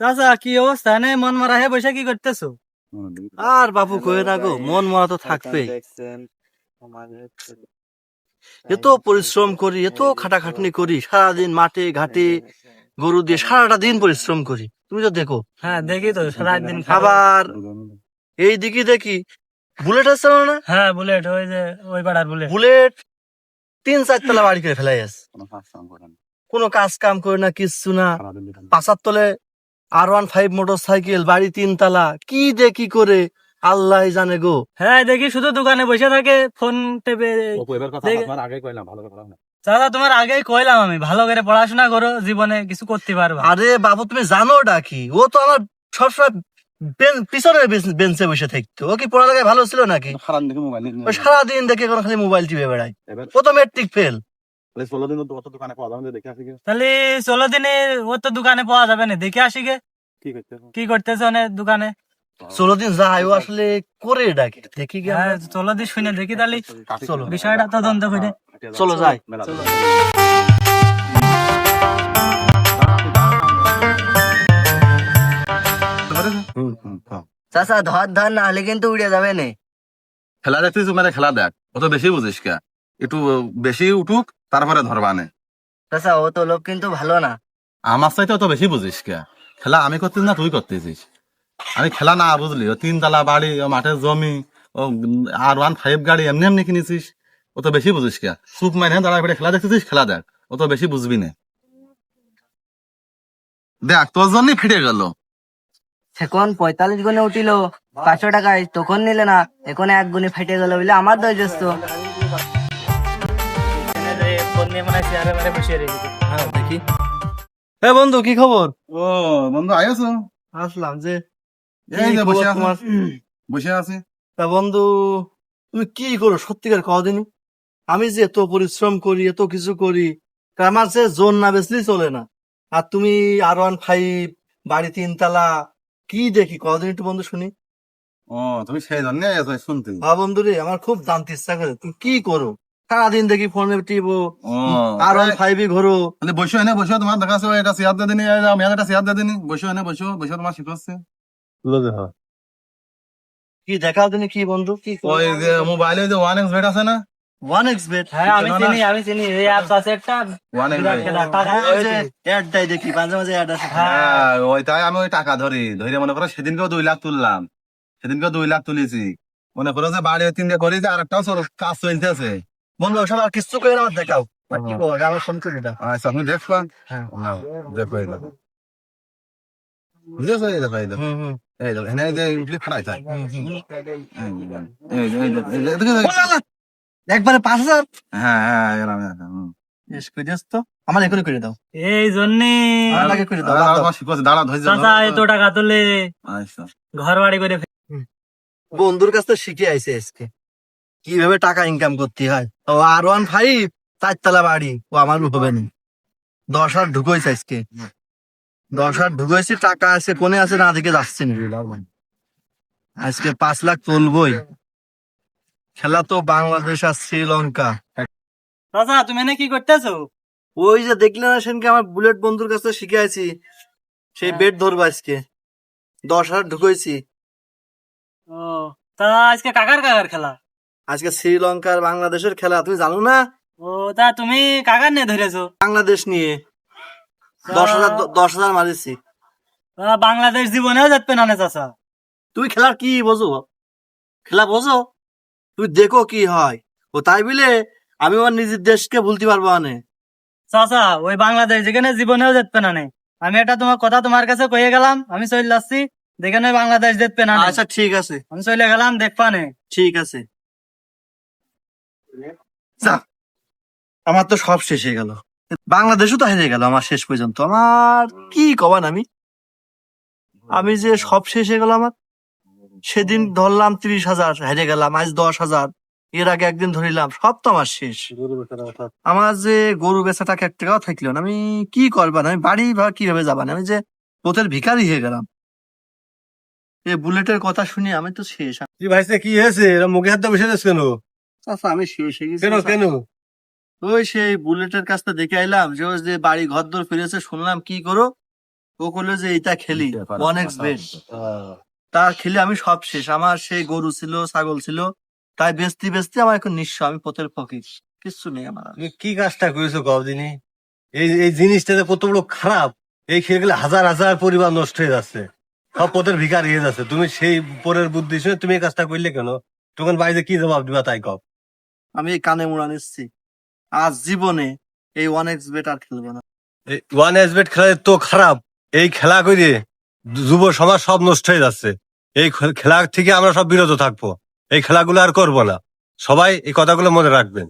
চাচা কি অবস্থা নে মন মারা হে বসে কি করতেছো আর বাপু কয়ে না গো মন মরা তো থাকবে এত পরিশ্রম করি এত খাটাখাটনি করি সারাদিন মাঠে ঘাটে গরু দিয়ে সারাটা দিন পরিশ্রম করি তুমি তো দেখো। হ্যাঁ দেখি তো সারাদিন খাবার। আবার এই দিকে দেখি। বুলেট আসছে না হ্যাঁ বুলেট ওই যে ওই পাড়ার বুলেট। বুলেট তিন চারতলা বাড়ি করে ফেলাই আছে। কোনো কাজ কাম করে না। কিচ্ছু না। পাঁচার তলে আর ওয়ান ফাইভ মোটর সাইকেল বাড়ি তিন তালা কি দেখি করে আল্লাহ জানে গো। হ্যাঁ দেখি শুধু দোকানে বসে থাকে ফোন টেপে দেখে- চাচা তোমার আগেই কইলাম আমি ভালো করে পড়াশোনা করো জীবনে কিছু করতে পারবা। আরে বাবু তুমি জানো ডাকি ও তো আমার সবসময় পিছনের বেঞ্চে বসে থাকতো। ও কি পড়ালেখায় ভালো ছিল নাকি? সারাদিন দেখে কোনো খালি মোবাইল টিপে বেড়ায়। ও তো মেট্রিক ফেল তাহলে ষোলো দিনে ও তো দোকানে পাওয়া যাবে না দেখে আসি গে। কি করতেছে অনেক দোকানে? ষোলো দিন ও আসলে করে ডাকে দেখি কি হ্যাঁ। ষোলো দিন শুনে দেখি তাহলে চলো বিষয়টা তদন্ত করে। চলো যাই। চাচা ধর ধর না হলে কিন্তু উড়ে যাবে না। খেলা দেখতেছিস মানে খেলা দেখ। অত বেশি বুঝিস কে? একটু বেশি উঠুক তারপরে ধরবানে চাচা ও তো লোক কিন্তু ভালো না। আমার চাইতে অত বেশি বুঝিস কে। খেলা আমি করতেছি না তুই করতেছিস? আমি খেলা না বুঝলি ও তিনতলা বাড়ি ও মাঠের জমি ও আর ওয়ান ফাইভ গাড়ি এমনি এমনি কিনেছিস। ও তো বেশি বুঝিস কে। সুপ মাইনে দাঁড়া করে খেলা দেখতেছিস? খেলা দেখ। ও তো বেশি বুঝবি না। দেখ তোর জন্যই ফিরে গেল। সেখন পঁয়তাল্লিশ গুণে উঠিল পাঁচশো টাকায় তখন নিলে না এখন এক গুণে ফেটে গেল বলে আমার দোষ নিয়ে মনে চেয়ারে মেরে বসে রেখেছে হ্যাঁ দেখি। এ বন্ধু কি খবর? ও বন্ধু আইসো আসলাম যে এই যে বসে আছি। তোমার? বসে আছি। তা বন্ধু তুমি কি করো? সত্যিকার কদিন আমি যে এত পরিশ্রম করি এত কিছু করি আমার যে জোন না বেচলেই চলে না। আর তুমি আর ওয়ান ফাইভ বাড়ি তিনতলা কি দেখি? কদিন একটু বন্ধু শুনি। ও তুমি সেই জন্য শুনতে। হ্যাঁ বন্ধু রে আমার খুব জানতে ইচ্ছা করে। তুমি কি করো? সারাদিন দেখি ফোনে টিপো আর ওয়ান ফাইভই ঘোরো। তাহলে বসো এনে বসো তোমার দেখা আছে এটা সিয়াদ সিয়াদ দিয়ে দিনি বসো এনে বসো বসো তোমার শিখাচ্ছে কি দেখাও দিনি কি বন্ধু? কি ওই যে মোবাইলে যে ওয়ান এক্স বেট আছে না? ওয়ান এক্স বেট হ্যাঁ আমি চিনি আমি চিনি এই অ্যাপস আছে একটা। ওয়ান এক্স ওই যে অ্যাড দেয় দেখি মাঝে মাঝে অ্যাড আছে। হ্যাঁ ওইটাই আমি ওই টাকা ধরি ধরে মনে করো সেদিনকেও দুই লাখ তুললাম। সেদিনকেও দুই লাখ তুলেছি। মনে করো যে বাড়ি তিনটে করি যে আরেকটাও সর- কাজ চলতেছে। বন্ধু ওসব আর কিছু করে আমার দেখাও। কি করব আমার ফোন করে দাও আচ্ছা আপনি হ্যাঁ। দেখো বুঝেছ? এই এই এই এনে যে। একবারে পাঁচ হাজার? হ্যাঁ হ্যাঁ বেশ করে দিস তো। আমার এখনই করে দাও। এই জন্যে। আমার আগে করে দাও দাঁড়া, ধৈর্য চাচা এত টাকা তুলে। আচ্ছা। ঘর বাড়ি করে বন্ধুর কাছ থেকে শিখে আইছে আজকে। কীভাবে টাকা ইনকাম করতে হয়? ও আর ওয়ান ফাইভ চারতলা বাড়ি। ও আমার হবে না দশ হাজার ঢুকোইছে আজকে। দশ হাজার ঢুকোইছি টাকা আছে কোনে আছে না দিকে যাচ্ছে না। আজকে পাঁচ লাখ তুলবই। খেলা তো বাংলাদেশ আর শ্রীলঙ্কা। চাচা তুমি এনে কি করতেছো? ওই যে দেখলে না সেনকে আমার বুলেট বন্ধুর কাছে শিখে আছি সেই হ্যাঁ। বেড ধরবো আজকে। দশ হাজার ঢুকোইছি ও তা আজকে কাকার কাকার খেলা? আজকে শ্রীলঙ্কার বাংলাদেশের খেলা তুমি জানো না? ও তা তুমি কাকার নিয়ে ধরেছো? বাংলাদেশ নিয়ে। দশ হাজার দশ হাজার মারিছি। বাংলাদেশ জীবনেও যাচ্ছে না চাচা। তুমি খেলার কি বোঝো? খেলা বোঝো? তুমি দেখো কি হয়। ও তাই বলে আমি আমার নিজের দেশকে ভুলতে পারব না। চাচা ওই বাংলাদেশ যেখানে জীবনেও যেতে না। আমি এটা তোমার কথা তোমার কাছে কয়ে গেলাম আমি চলে যাচ্ছি যেখানে বাংলাদেশ যেতে না। আচ্ছা ঠিক আছে। আমি চলে গেলাম দেখবা নে। ঠিক আছে। আমার তো সব শেষ হয়ে গেল। বাংলাদেশও তো হেরে গেল আমার শেষ পর্যন্ত। আমার কি কবান আমি? আমি যে সব শেষ হয়ে গেল আমার। সেদিন ধরলাম তিরিশ হাজার হেরে গেলাম আজ দশ হাজার। এর আগে একদিন ধরিলাম সব তো আমার শেষ। আমার যে গরু বেচা টাকা এক টাকাও থাকল না। আমি কি করবান আমি বাড়ি বা কীভাবে যাবান আমি যে পোতের ভিখারি হয়ে গেলাম। এ বুলেটের কথা শুনি আমি তো শেষ। কি ভাইসে কি হয়েছে? এরা মুখে হাত যাচ্ছে কেন? চাচা আমি শেষ হয়ে গেছি কেন কেন? ওই সেই বুলেটের কাছটা দেখে আইলাম যে ওই যে বাড়ি ঘর দর ফিরেছে শুনলাম কি করো? ও করল যে এইটা খেলি এক্স বেট তা খেলে আমি সব শেষ। আমার সেই গরু ছিল ছাগল ছিল তাই বেচতে বেচতে আমার এখন নিঃস্ব আমি পথের ফকির। কিচ্ছু নেই আমার তুমি কি কাজটা করেছ কদিনই এই এই জিনিসটা যে কত বড় খারাপ। এই খেয়ে গেলে হাজার হাজার পরিবার নষ্ট হয়ে যাচ্ছে। সব পথের ভিকার হয়ে যাচ্ছে। তুমি সেই পরের বুদ্ধি শুনে তুমি এই কাজটা করলে কেন? তখন বাড়িতে কি জবাব দিবা তাই কব আমি এই কানে মুড়া নিচ্ছি। আজ জীবনে এই ওয়ান এক্স বেট আর খেলব না। ওয়ান এক্স বেট খেলা তো খারাপ। এই খেলা করে যুব সমাজ সব নষ্ট হয়ে যাচ্ছে। এই খেলা থেকে আমরা সব বিরত থাকব। এই খেলাগুলো আর করব না। সবাই এই কথাগুলো মনে রাখবেন।